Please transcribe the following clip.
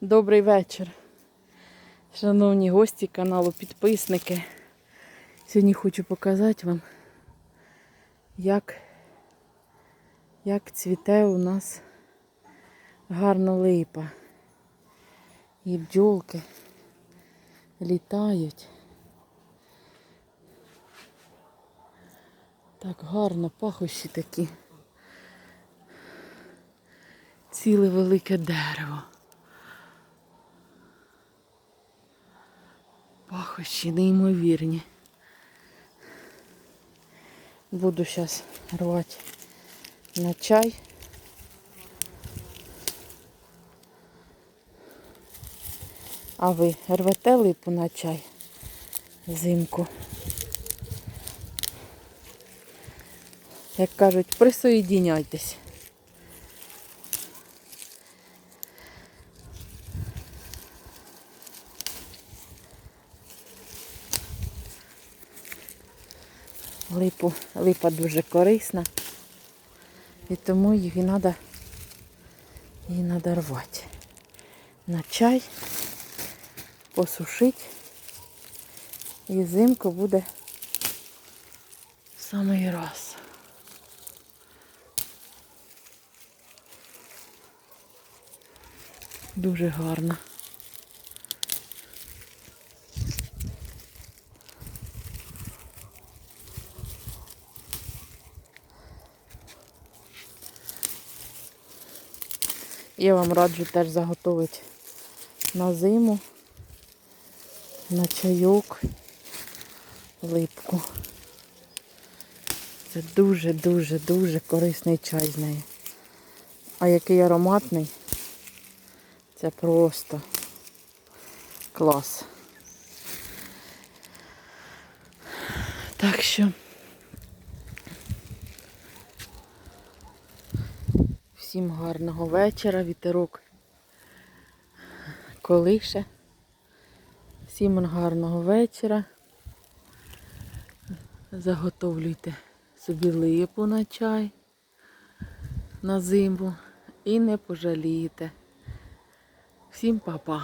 Добрий вечір. Шановні гості каналу, підписники. Сьогодні хочу показати вам, як, як цвіте у нас гарно липа. І бджолки літають. Так гарно, пахощі такі. Ціле велике дерево. Пахощі неймовірні. Буду зараз рвати на чай. А ви рвете липу на чай взимку? Як кажуть, присоєдіняйтесь. Липу, липа дуже корисна. І тому її треба її треба рвати. На чай, посушити. І зимку буде в самий раз. Дуже гарно. Я вам раджу теж заготовити на зиму, на чайок, липку. Це дуже-дуже-дуже корисний чай з нею. А який ароматний, це просто клас. Так що всім гарного вечора, вітерок колише. Всім гарного вечора. Заготовлюйте собі липу на чай на зиму і не пожалієте. Всім па-па.